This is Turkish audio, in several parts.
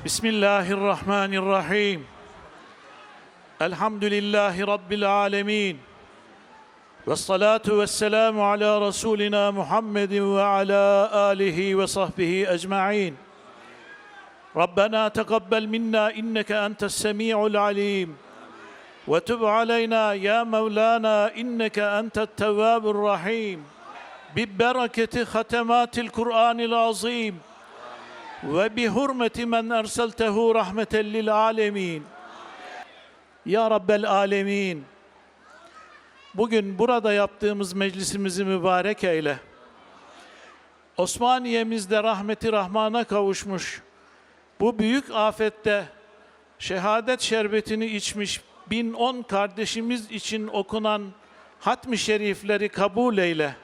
بسم الله الرحمن الرحيم. الحمد لله رب العالمين. والصلاة والسلام على رسولنا محمد وعلى آله وصحبه أجمعين. ربنا تقبل منا إنك أنت السميع العليم. وتب علينا يا مولانا إنك أنت التواب الرحيم. ببركة ختمات القرآن العظيم. ve bi hurmeti men erseltehu rahmeten lil alemin. Ya Rabbel alemin. Bugün burada yaptığımız meclisimizi mübarek eyle. Osmaniye'mizde rahmeti rahmana kavuşmuş. Bu büyük afette şehadet şerbetini içmiş 1010 kardeşimiz için okunan hatmi şerifleri kabul eyle.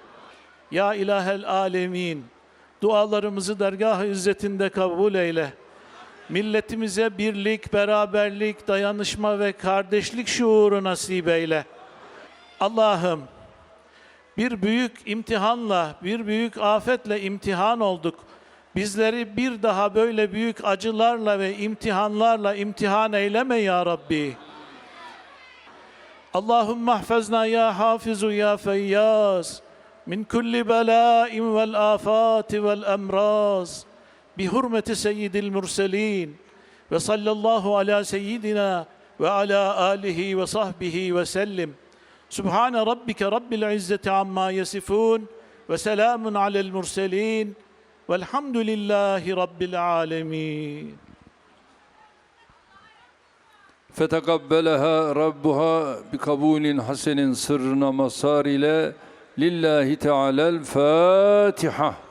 Ya ilahel alemin. Dualarımızı dergah-ı izzetinde kabul eyle. Milletimize birlik, beraberlik, dayanışma ve kardeşlik şuuru nasip eyle. Allah'ım bir büyük imtihanla, bir büyük afetle imtihan olduk. Bizleri bir daha böyle büyük acılarla ve imtihanlarla imtihan eyleme ya Rabbi. Allahümme hafezna ya hafizu ya feyyaz. من كل بلاء والآفات والأمراض بحرمة سيد المرسلين وصلى الله على سيدنا وعلى آله وصحبه وسلم سبحان ربك رب العزة عما يصفون وسلام على المرسلين والحمد لله رب العالمين فَتَقَبَّلَهَا رَبُّهَا بِقَبُولٍ حَسَنٍ sırrına mazhar ile لله تعالى الفاتحة.